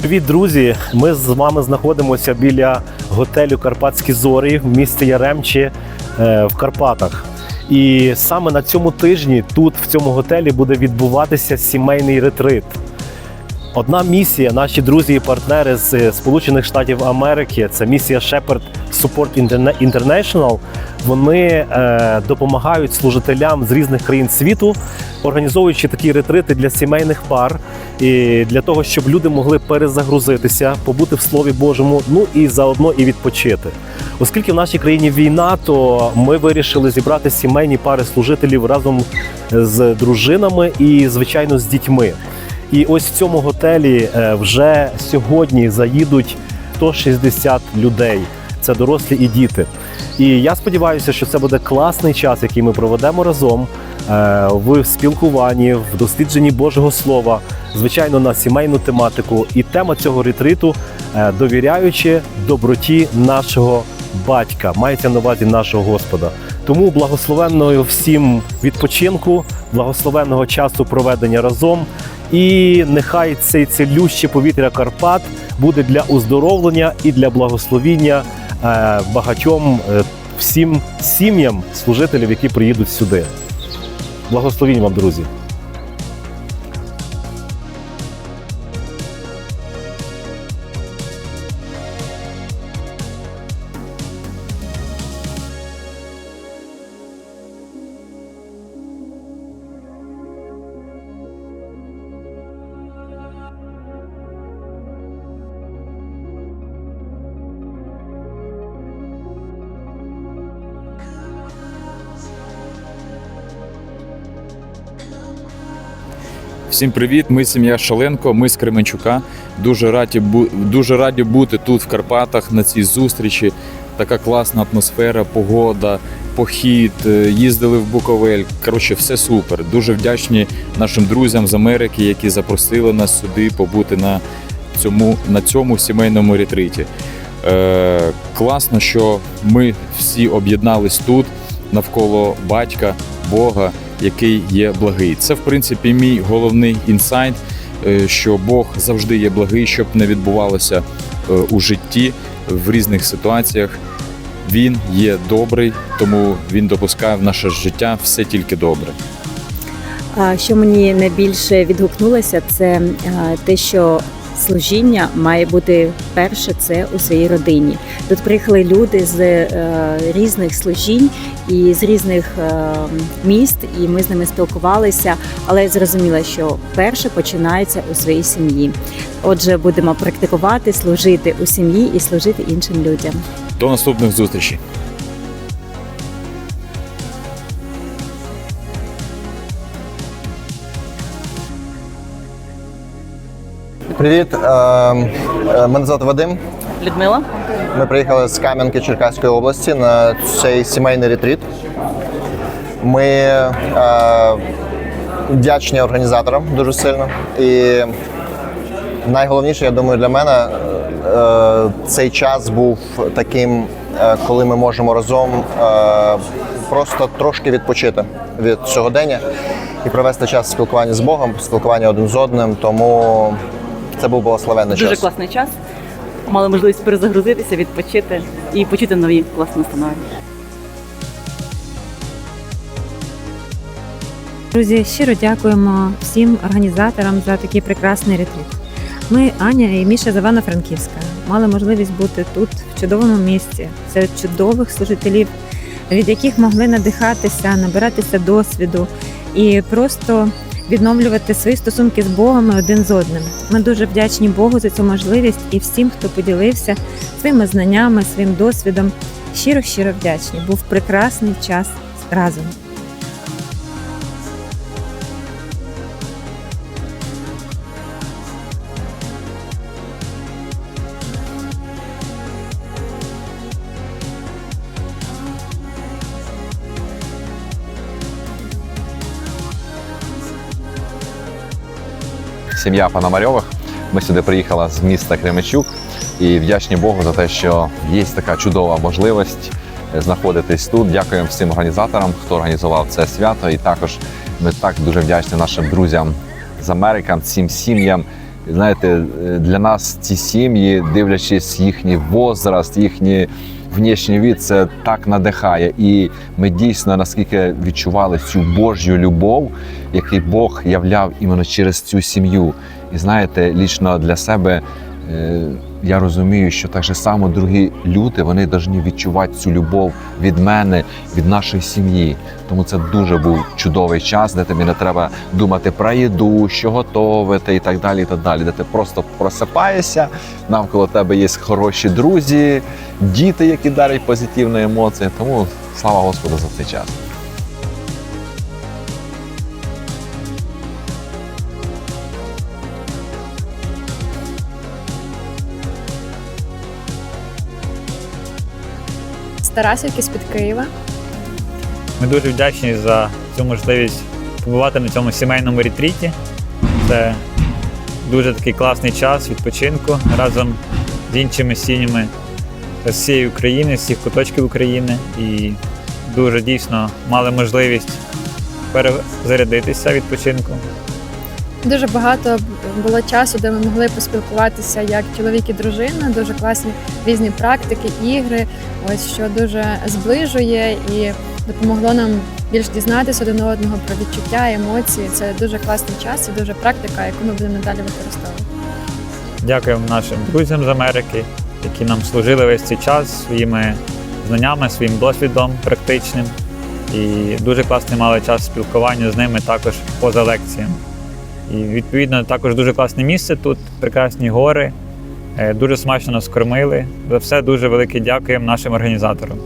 Привіт, друзі! Ми з вами знаходимося біля готелю Карпатські Зорі в місті Яремчі е, в Карпатах. І саме на цьому тижні тут, в цьому готелі, буде відбуватися сімейний ретрит. Одна місія, наші друзі і партнери з е, Сполучених Штатів Америки, це місія Shepherd Support Interna- International. Вони е, допомагають служителям з різних країн світу, організовуючи такі ретрити для сімейних пар, і для того, щоб люди могли перезагрузитися, побути в Слові Божому, ну і заодно і відпочити. Оскільки в нашій країні війна, то ми вирішили зібрати сімейні пари служителів разом з дружинами і, звичайно, з дітьми. І ось в цьому готелі е, вже сьогодні заїдуть 160 людей. Це дорослі і діти. І я сподіваюся, що це буде класний час, який ми проведемо разом е, в спілкуванні, в дослідженні Божого Слова, звичайно, на сімейну тематику. І тема цього ретриту е, довіряючи доброті нашого батька, мається на увазі нашого Господа. Тому благословенного всім відпочинку, благословенного часу проведення разом. І нехай цей цілюще повітря Карпат буде для оздоровлення і для благословіння е, багатьом е, всім сім'ям служителів, які приїдуть сюди. Благословінь вам, друзі! Всім привіт! Ми сім'я Шаленко. Ми з Кременчука. Дуже раді дуже раді бути тут в Карпатах на цій зустрічі. Така класна атмосфера, погода, похід. е, Їздили в Буковель. Коротше, все супер. Дуже вдячні нашим друзям з Америки, які запросили нас сюди побути на цьому, на цьому сімейному ретриті. Е, класно, що ми всі об'єднались тут навколо батька, Бога, який є благий. Це, в принципі, мій головний інсайт, е, що Бог завжди є благий, щоб не відбувалося е, у житті в різних ситуаціях. Він є добрий, тому він допускає в наше життя все тільки добре. Що мені найбільше відгукнулося, це е, те, що служіння має бути перше це у своїй родині. Тут приїхали люди з е, різних служінь і з різних е, міст, і ми з ними спілкувалися, але зрозуміла, що перше починається у своїй сім'ї. Отже, будемо практикувати, служити у сім'ї і служити іншим людям. До наступних зустрічей. Привіт, е, е, мене звати Вадим. Людмила. Ми приїхали з Кам'янки Черкаської області на цей сімейний ретріт. Ми е, вдячні організаторам дуже сильно. І найголовніше, я думаю, для мене е, цей час був таким, е, коли ми можемо разом е, просто трошки відпочити від сьогодення і провести час спілкування з Богом, спілкування один з одним. Тому це був благословенний Дуже час. класний час. Мали можливість перезагрузитися, відпочити і почути нові класні настанови. Друзі, щиро дякуємо всім організаторам за такий прекрасний ретрит. Ми, Аня і Міша з Івано-Франківська, мали можливість бути тут, в чудовому місці, серед чудових служителів, від яких могли надихатися, набиратися досвіду і просто відновлювати свої стосунки з Богом і один з одним. Ми дуже вдячні Богу за цю можливість і всім, хто поділився своїми знаннями, своїм досвідом. Щиро, щиро вдячні. Був прекрасний час разом. Сім'я Пономарьових. Ми сюди приїхали з міста Кременчук і вдячні Богу за те, що є така чудова можливість знаходитись тут. Дякуємо всім організаторам, хто організував це свято. І також ми так дуже вдячні нашим друзям з Америки, всім сім'ям, знаєте, е, для нас ці сім'ї, дивлячись їхній возраст, їхній внішній від, це так надихає. І ми дійсно наскільки відчували цю Божю любов, який Бог являв іменно через цю сім'ю. І знаєте, лічно для себе. Я розумію, що так же само другі люди вони повинні відчувати цю любов від мене, від нашої сім'ї. Тому це дуже був чудовий час, де тобі не треба думати про їду, що готувати і так далі. і так далі. Де ти просто просипаєшся, навколо тебе є хороші друзі, діти, які дарять позитивні емоції. Тому слава Господу за цей час. Тарасівки з-під Києва. Ми дуже вдячні за цю можливість побувати на цьому сімейному ретріті. Це дуже такий класний час відпочинку разом з іншими сім'ями з всієї України, з всіх куточків України. І дуже дійсно мали можливість перезарядитися відпочинком. Дуже багато було часу, де ми могли поспілкуватися як чоловік і дружина, дуже класні різні практики, ігри. Ось що дуже зближує і допомогло нам більш дізнатися один одного про відчуття, емоції. Це дуже класний час і дуже практика, яку ми будемо надалі використовувати. Дякуємо нашим друзям з Америки, які нам служили весь цей час своїми знаннями, своїм досвідом практичним. І дуже класний мали час спілкування з ними також поза лекціями. І відповідно також дуже класне місце тут, прекрасні гори. Е, Дуже смачно нас кормили. За все дуже велике дякуємо нашим організаторам.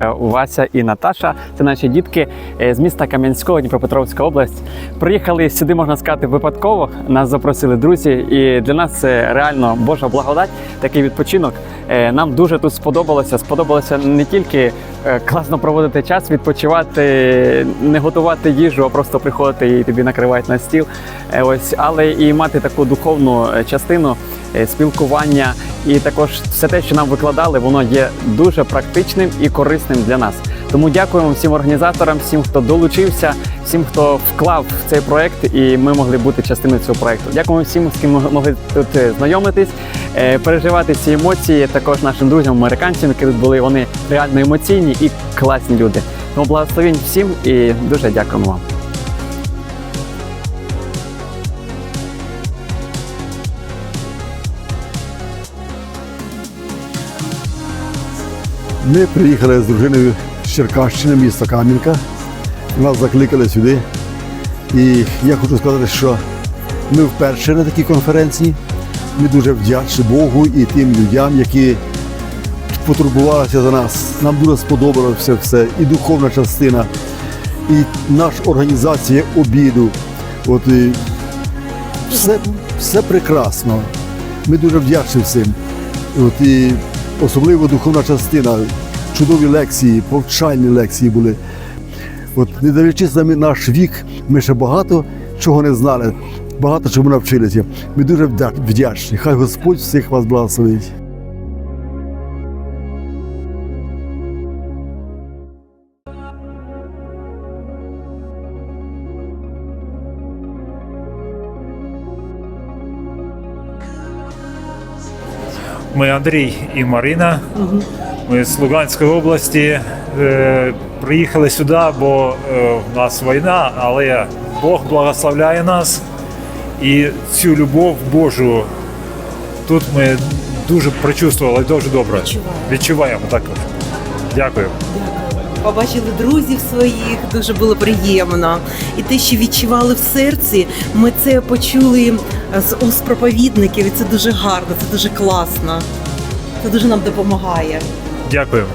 Вася і Наташа це наші дітки е, з міста Кам'янського, Дніпропетровська область. Приїхали сюди, можна сказати, випадково. Нас запросили друзі, і для нас це реально Божа благодать, такий відпочинок. Е, Нам дуже тут сподобалося. Сподобалося не тільки е, класно проводити час, відпочивати, не готувати їжу, а просто приходити і тобі накривають на стіл. Е, Ось, але і мати таку духовну е, частину е, спілкування. І також все те, що нам викладали, воно є дуже практичним і корисним для нас. Тому дякуємо всім організаторам, всім, хто долучився, всім, хто вклав в цей проект, і ми могли бути частиною цього проекту. Дякуємо всім, з ким ми могли тут е, знайомитись, е, переживати ці емоції. Також нашим друзям, американцям, які тут були, вони реально емоційні і класні люди. Тому благословень всім і дуже дякуємо вам. Ми приїхали з дружиною з Черкащини, міста Кам'янка. Нас закликали сюди. І я хочу сказати, що ми вперше на такій конференції. Ми дуже вдячні Богу і тим людям, які потурбувалися за нас. Нам дуже сподобалося все, і духовна частина, і наша організація обіду. От, і все, все прекрасно. Ми дуже вдячні всім. От, і особливо духовна частина, чудові лекції, повчальні лекції були. От, не дивлячись на наш вік, ми ще багато чого не знали, багато чому навчилися. Ми дуже вдячні. Хай Господь всіх вас благословить. Ми Андрій і Марина. Ми з Луганської області. Е, приїхали сюди, бо е, в нас війна, але Бог благословляє нас. І цю любов Божу тут ми дуже прочувствували дуже добре. Відчуваємо також. Дякую. Побачили друзів своїх, дуже було приємно. І те, що відчували в серці, ми це почули з уст проповідників, і це дуже гарно, це дуже класно. Це дуже нам допомагає. Дякую.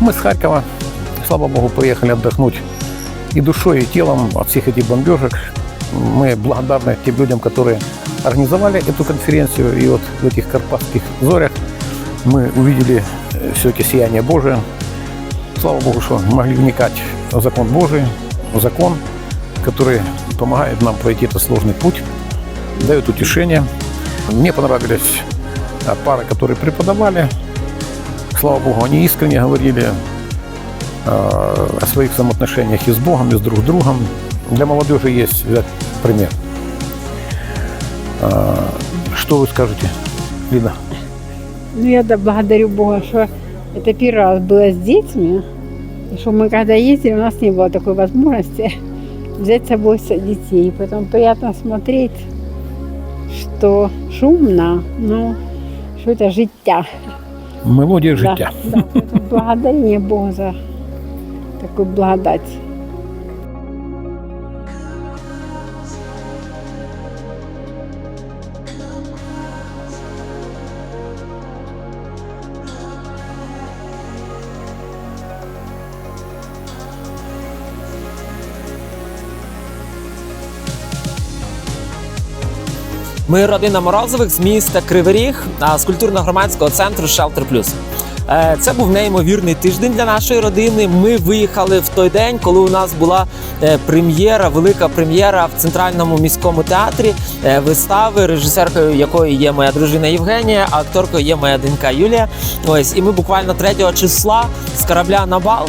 Мы с Харькова, слава богу, приехали отдохнуть и душой, и телом от всех этих бомбежек. Мы благодарны тем людям, которые организовали эту конференцию. И вот в этих карпатских зорях мы увидели все-таки сияние Божие. Слава Богу, что могли вникать в закон Божий, в закон, который помогает нам пройти этот сложный путь, дает утешение. Мне понравились а, пары, которые преподавали. слава Богу, они искренне говорили э, о своих взаимоотношениях и с Богом, и с друг другом. Для молодежи есть взять пример. А, Что вы скажете, Лина? Ну, я да, благодарю Бога, что это первый раз было с детьми. И что мы когда ездили, у нас не было такой возможности взять с собой детей. Потом приятно смотреть, что шумно, но что это життя. Мелодія Да, життя. да, поэтому благодарение Богу за такую благодать. Ми родина Морозових з міста Кривий Ріг, з культурно-громадського центру Shelter Plus. Е, Це був неймовірний тиждень для нашої родини. Ми виїхали в той день, коли у нас була е, прем'єра, велика прем'єра в центральному міському театрі е, вистави, режисеркою якої є моя дружина Євгенія, а акторкою є моя донька Юлія. Ось і ми буквально 3 числа з корабля на бал.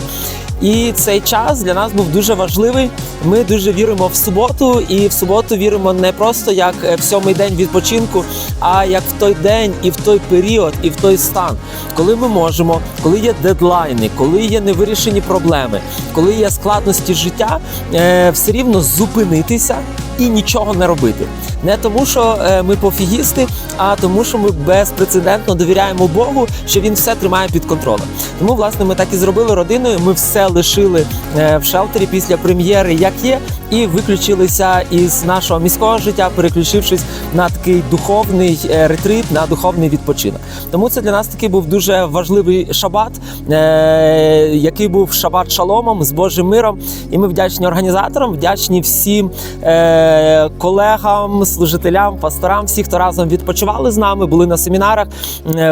І цей час для нас був дуже важливий. Ми дуже віримо в суботу, і в суботу віримо не просто як е, в сьомий день відпочинку, а як в той день і в той період, і в той стан, коли ми можемо, коли є дедлайни, коли є невирішені проблеми, коли є складності життя, е, все рівно зупинитися і нічого не робити. Не тому, що е, ми пофігісти, а тому, що ми безпрецедентно довіряємо Богу, що він все тримає під контролем. Тому, власне, ми так і зробили родиною. Ми все лишили е, в шелтері після прем'єри, як є, і виключилися із нашого міського життя, переключившись на такий духовний е, ретрит, на духовний відпочинок. Тому це для нас такий був дуже важливий шабат, е, який був шабат шаломом з Божим миром. І ми вдячні організаторам, вдячні всім е, колегам, служителям, пасторам, всі, хто разом відпочивали з нами, були на семінарах.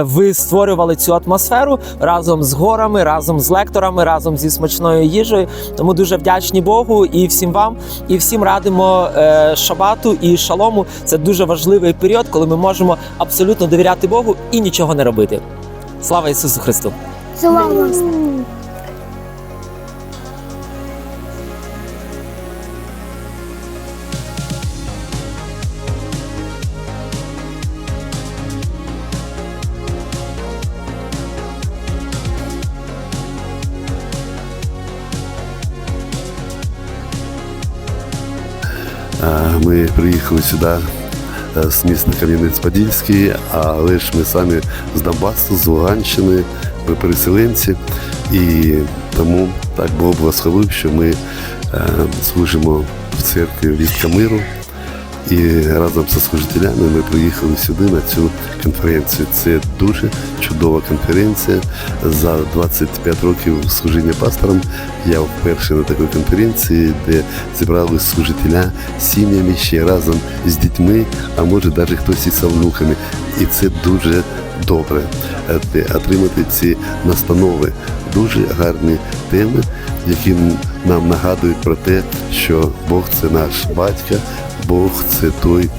Ви створювали цю атмосферу разом з горами, разом з лекторами, разом зі смачною їжею. Тому дуже вдячні Богу і всім вам, і всім радимо е, шабату і шалому. Це дуже важливий період, коли ми можемо абсолютно довіряти Богу і нічого не робити. Слава Ісусу Христу! Слава Ми приїхали сюди е, з міста Кам'янець-Подільський, але ж ми самі з Донбасу, з Луганщини, ми переселенці. І тому так Бог благословив, що ми е, служимо в церкві Вістка миру. І разом зі служителями ми приїхали сюди на цю конференцію. Це дуже чудова конференція. За 25 років служіння пастором я вперше на такій конференції, де зібрали служителя сім'ями ще разом з дітьми, а може навіть хтось із внуками. І це дуже добре е, отримати ці настанови. Дуже гарні теми, які нам нагадують про те, що Бог це наш батько. Бог це той,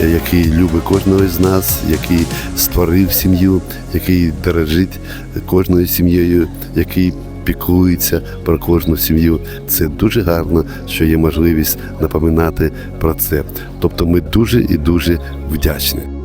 який любить кожного з нас, який створив сім'ю, який дорожить кожною сім'єю, який піклується про кожну сім'ю. Це дуже гарно, що є можливість напоминати про це. Тобто ми дуже і дуже вдячні.